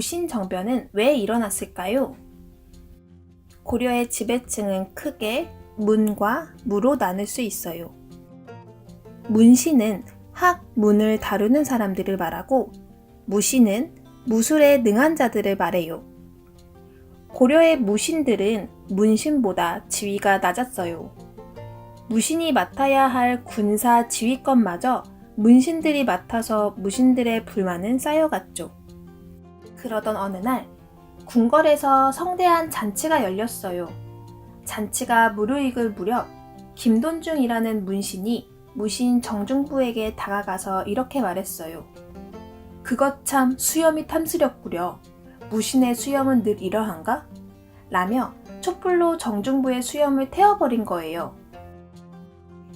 무신정변은 왜 일어났을까요? 고려의 지배층은 크게 문과 무로 나눌 수 있어요. 문신은 학, 문을 다루는 사람들을 말하고 무신은 무술에 능한 자들을 말해요. 고려의 무신들은 문신보다 지위가 낮았어요. 무신이 맡아야 할 군사 지휘권마저 문신들이 맡아서 무신들의 불만은 쌓여갔죠. 그러던 어느 날 궁궐에서 성대한 잔치가 열렸어요. 잔치가 무르익을 무렵 김돈중이라는 문신이 무신 정중부에게 다가가서 이렇게 말했어요. 그것 참 수염이 탐스럽구려. 무신의 수염은 늘 이러한가? 라며 촛불로 정중부의 수염을 태워버린 거예요.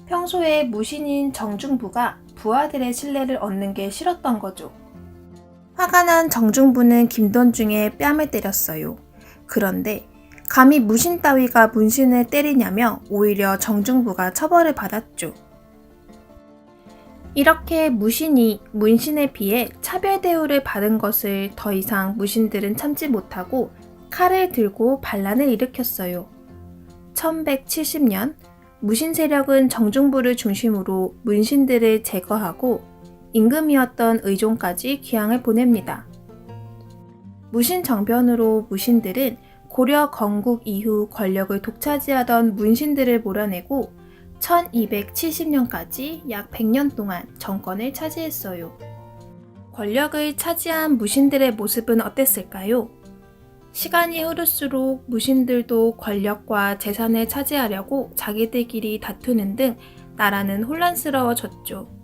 평소에 무신인 정중부가 부하들의 신뢰를 얻는 게 싫었던 거죠. 화가 난 정중부는 김돈중의 뺨을 때렸어요. 그런데 감히 무신 따위가 문신을 때리냐며 오히려 정중부가 처벌을 받았죠. 이렇게 무신이 문신에 비해 차별 대우를 받은 것을 더 이상 무신들은 참지 못하고 칼을 들고 반란을 일으켰어요. 1170년 무신 세력은 정중부를 중심으로 문신들을 제거하고 임금이었던 의종까지 귀향을 보냅니다. 무신 정변으로 무신들은 고려 건국 이후 권력을 독차지하던 문신들을 몰아내고 1270년까지 약 100년 동안 정권을 차지했어요. 권력을 차지한 무신들의 모습은 어땠을까요? 시간이 흐를수록 무신들도 권력과 재산을 차지하려고 자기들끼리 다투는 등 나라는 혼란스러워졌죠.